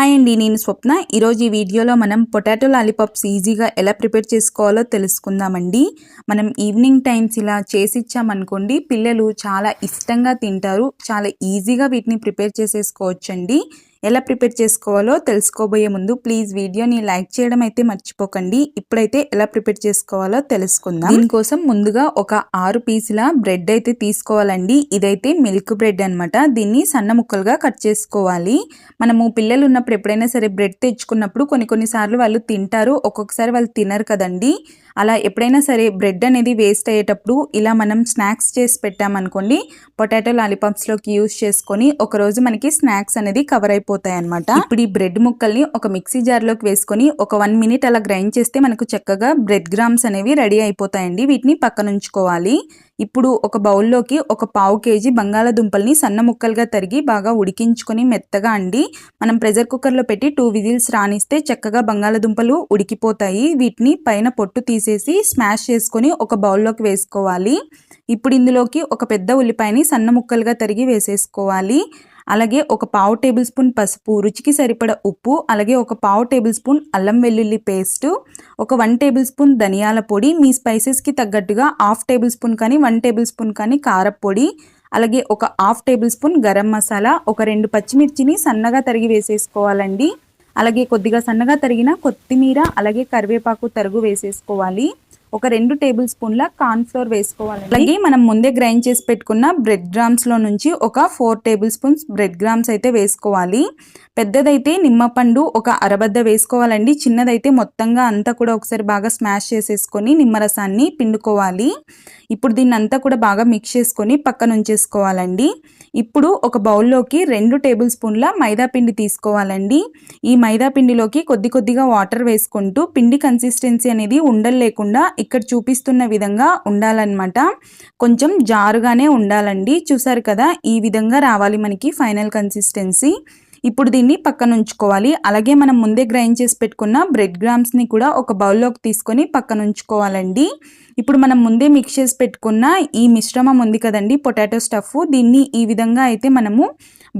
Hi అండి నేను స్వప్న. ఈరోజు ఈ వీడియోలో మనం పొటాటో లాలీపాప్స్ ఈజీగా ఎలా ప్రిపేర్ చేసుకోవాలో తెలుసుకుందామండి. మనం ఈవినింగ్ టైమ్స్ ఇలా చేసి ఇచ్చామనుకోండి పిల్లలు చాలా ఇష్టంగా తింటారు చాలా ఈజీగా వీటిని ప్రిపేర్ చేసేసుకోవచ్చండి. ఎలా ప్రిపేర్ చేసుకోవాలో తెలుసుకోబోయే ముందు ప్లీజ్ వీడియోని లైక్ చేయడం అయితే మర్చిపోకండి. ఇప్పుడైతే ఎలా ప్రిపేర్ చేసుకోవాలో తెలుసుకుందాం. దీనికోసం ముందుగా ఒక ఆరు పీసుల బ్రెడ్ అయితే తీసుకోవాలండి. ఇదైతే మిల్క్ బ్రెడ్ అనమాట దీన్ని సన్న ముక్కలుగా కట్ చేసుకోవాలి. మనము పిల్లలు ఉన్నప్పుడు ఎప్పుడైనా సరే బ్రెడ్ తెచ్చుకున్నప్పుడు కొన్ని కొన్నిసార్లు వాళ్ళు తింటారు. ఒక్కొక్కసారి వాళ్ళు తినరు కదండి. అలా ఎప్పుడైనా సరే బ్రెడ్ అనేది వేస్ట్ అయ్యేటప్పుడు ఇలా మనం స్నాక్స్ చేసి పెట్టామనుకోండి పొటాటో లాలీపాప్స్లోకి యూస్ చేసుకొని ఒకరోజు మనకి స్నాక్స్ అనేది కవర్ అయిపోతాయి అనమాట ఇప్పుడు ఈ బ్రెడ్ ముక్కల్ని ఒక మిక్సీ జార్లోకి వేసుకొని ఒక వన్ మినిట్ అలా గ్రైండ్ చేస్తే మనకు చక్కగా బ్రెడ్ గ్రామ్స్ అనేవి రెడీ అయిపోతాయండి. వీటిని పక్కన ఉంచుకోవాలి ఇప్పుడు ఒక బౌల్లోకి ఒక పావు కేజీ బంగాళదుంపల్ని సన్న ముక్కలుగా తరిగి బాగా ఉడికించుకొని మెత్తగా అండి. మనం ప్రెషర్ కుక్కర్లో పెట్టి టూ విజిల్స్ రాణిస్తే చక్కగా బంగాళదుంపలు ఉడికిపోతాయి. వీటిని పైన పొట్టు తీసేసి స్మాష్ చేసుకొని ఒక బౌల్లోకి వేసుకోవాలి. ఇప్పుడు ఇందులోకి ఒక పెద్ద ఉల్లిపాయని సన్న ముక్కలుగా తరిగి వేసేసుకోవాలి. అలాగే ఒక పావు టేబుల్ స్పూన్ పసుపు రుచికి సరిపడ ఉప్పు అలాగే ఒక పావు టేబుల్ స్పూన్ అల్లం వెల్లుల్లి పేస్ట్ ఒక వన్ టేబుల్ స్పూన్ ధనియాల పొడి మీ స్పైసెస్కి తగ్గట్టుగా హాఫ్ టేబుల్ స్పూన్ కానీ వన్ టేబుల్ స్పూన్ కానీ కారపొడి అలాగే ఒక half table spoon garam masala ఒక రెండు పచ్చిమిర్చిని సన్నగా తరిగి వేసేసుకోవాలండి. అలాగే కొద్దిగా సన్నగా తరిగిన కొత్తిమీర అలాగే కరివేపాకు తరుగు వేసేసుకోవాలి. ఒక రెండు టేబుల్ స్పూన్ల కార్న్ ఫ్లోర్ వేసుకోవాలి. అలాగే మనం ముందే గ్రైండ్ చేసి పెట్టుకున్న బ్రెడ్ గ్రామ్స్లో నుంచి ఒక four table spoons bread grams అయితే వేసుకోవాలి. పెద్దదైతే నిమ్మపండు ఒక అరబద్ద వేసుకోవాలండి. చిన్నదైతే మొత్తంగా అంతా కూడా ఒకసారి బాగా స్మాష్ చేసేసుకొని నిమ్మరసాన్ని పిండుకోవాలి. ఇప్పుడు దీన్ని అంతా కూడా బాగా మిక్స్ చేసుకొని పక్కన ఉంచేసుకోవాలండి ఇప్పుడు ఒక బౌల్లోకి రెండు టేబుల్ స్పూన్ల మైదా పిండి తీసుకోవాలండి. ఈ మైదా పిండిలోకి కొద్ది కొద్దిగా వాటర్ వేసుకుంటూ పిండి కన్సిస్టెన్సీ అనేది ఉండలు లేకుండా ఇక్కడ చూపిస్తున్న విధంగా ఉండాలన్నమాట. కొంచెం జారుగానే ఉండాలండి. చూసారు కదా ఈ విధంగా రావాలి మనకి ఫైనల్ కన్సిస్టెన్సీ ఇప్పుడు దీన్ని పక్కన ఉంచుకోవాలి. అలాగే మనం ముందే గ్రైండ్ చేసి పెట్టుకున్న బ్రెడ్ గ్రామ్స్ని కూడా ఒక బౌల్లోకి తీసుకొని పక్కన ఉంచుకోవాలండి. ఇప్పుడు మనం ముందే మిక్స్ చేసి పెట్టుకున్న ఈ మిశ్రమం ఉంది కదండి పొటాటో స్టఫ్. దీన్ని ఈ విధంగా అయితే మనము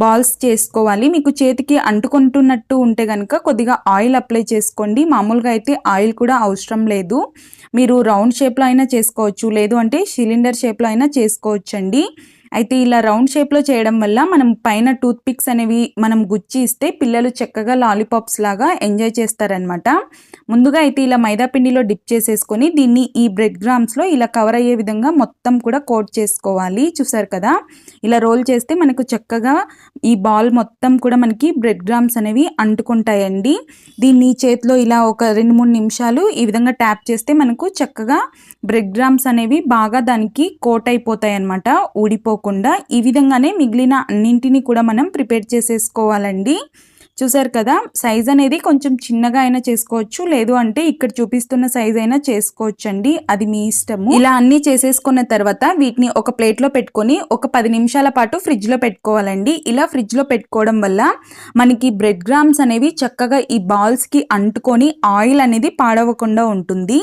బాల్స్ చేసుకోవాలి. మీకు చేతికి అంటుకుంటున్నట్టు ఉంటే కనుక కొద్దిగా ఆయిల్ అప్లై చేసుకోండి. మామూలుగా అయితే ఆయిల్ కూడా అవసరం లేదు. మీరు రౌండ్ షేప్లో అయినా చేసుకోవచ్చు. లేదు అంటే సిలిండర్ షేప్లో అయినా చేసుకోవచ్చండి. అయితే ఇలా రౌండ్ షేప్లో చేయడం వల్ల మనం పైన టూత్ పిక్స్ అనేవి మనం గుచ్చి ఇస్తే పిల్లలు చక్కగా లాలీపాప్స్ లాగా ఎంజాయ్ చేస్తారనమాట. ముందుగా అయితే ఇలా మైదాపిండిలో డిప్ చేసేసుకొని దీన్ని ఈ బ్రెడ్ గ్రామ్స్లో ఇలా కవర్ అయ్యే విధంగా మొత్తం కూడా కోట్ చేసుకోవాలి. చూసారు కదా? ఇలా రోల్ చేస్తే మనకు చక్కగా ఈ బాల్ మొత్తం కూడా మనకి బ్రెడ్ గ్రామ్స్ అనేవి అంటుకుంటాయండి. దీన్ని చేతిలో ఇలా ఒక రెండు మూడు నిమిషాలు ఈ విధంగా ట్యాప్ చేస్తే మనకు చక్కగా బ్రెడ్ గ్రామ్స్ అనేవి బాగా దానికి కోట్ అయిపోతాయి అనమాట ఊడిపోకుండా. ఈ విధంగానే మిగిలిన అన్నింటినీ కూడా మనం ప్రిపేర్ చేసేసుకోవాలండి. చూసారు కదా సైజ్ అనేది కొంచెం చిన్నగా అయినా చేసుకోవచ్చు లేదు అంటే ఇక్కడ చూపిస్తున్న సైజ్ అయినా చేసుకోవచ్చు అండి అది మీ ఇష్టము. ఇలా అన్ని చేసేసుకున్న తర్వాత వీటిని ఒక ప్లేట్లో పెట్టుకొని ఒక పది నిమిషాల పాటు ఫ్రిడ్జ్లో పెట్టుకోవాలండి. ఇలా ఫ్రిడ్జ్లో పెట్టుకోవడం వల్ల మనకి బ్రెడ్ గ్రామ్స్ అనేవి చక్కగా ఈ బాల్స్కి అంటుకొని ఆయిల్ అనేది పాడవకుండా ఉంటుంది.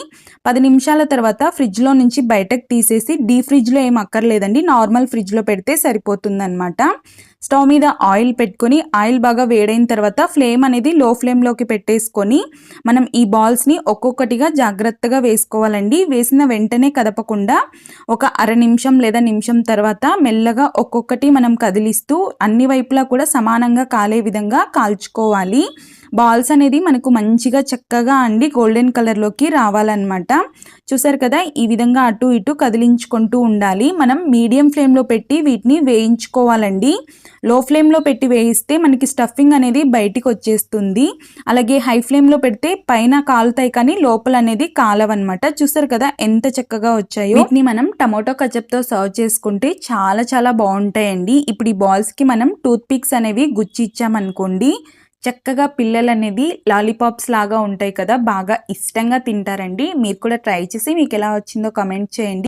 పది నిమిషాల తర్వాత ఫ్రిడ్జ్లో నుంచి బయటకు తీసేసి డీ ఫ్రిడ్జ్లో ఏం అక్కర్లేదండి. నార్మల్ ఫ్రిడ్జ్లో పెడితే సరిపోతుంది అనమాట స్టవ్ మీద ఆయిల్ పెట్టుకొని ఆయిల్ బాగా వేడైన తర్వాత తర్వాత ఫ్లేమ్ అనేది లో ఫ్లేమ్లోకి పెట్టేసుకొని మనం ఈ బాల్స్ని ఒక్కొక్కటిగా జాగ్రత్తగా వేసుకోవాలండి. వేసిన వెంటనే కదపకుండా ఒక అర నిమిషం లేదా నిమిషం తర్వాత మెల్లగా ఒక్కొక్కటి మనం కదిలిస్తూ అన్ని వైపులా కూడా సమానంగా కాలే విధంగా కాల్చుకోవాలి. బాల్స్ అనేది మనకు మంచిగా చక్కగా అండి గోల్డెన్ కలర్లోకి రావాలన్నమాట. చూసారు కదా ఈ విధంగా అటు ఇటు కదిలించుకుంటూ ఉండాలి. మనం మీడియం ఫ్లేమ్లో పెట్టి వీటిని వేయించుకోవాలండి. లో ఫ్లేమ్లో పెట్టి వేయిస్తే మనకి స్టఫింగ్ అనేది బయటికి వచ్చేస్తుంది. అలాగే హై ఫ్లేమ్లో పెడితే పైన కాలుతాయి కానీ లోపల అనేది కాలవన్నమాట. చూసారు కదా ఎంత చక్కగా వచ్చాయో. వీటిని మనం టమాటో కచప్తో సర్వ్ చేసుకుంటే చాలా చాలా బాగుంటాయండి. ఇప్పుడు ఈ బాల్స్కి మనం టూత్ పిక్స్ అనేవి గుచ్చి ఇచ్చామనుకోండి చక్కగా పిల్లలు అనేది లాలీపాప్స్ లాగా ఉంటాయి కదా బాగా ఇష్టంగా తింటారండి. మీరు కూడా ట్రై చేసి మీకు ఎలా వచ్చిందో కమెంట్ చేయండి.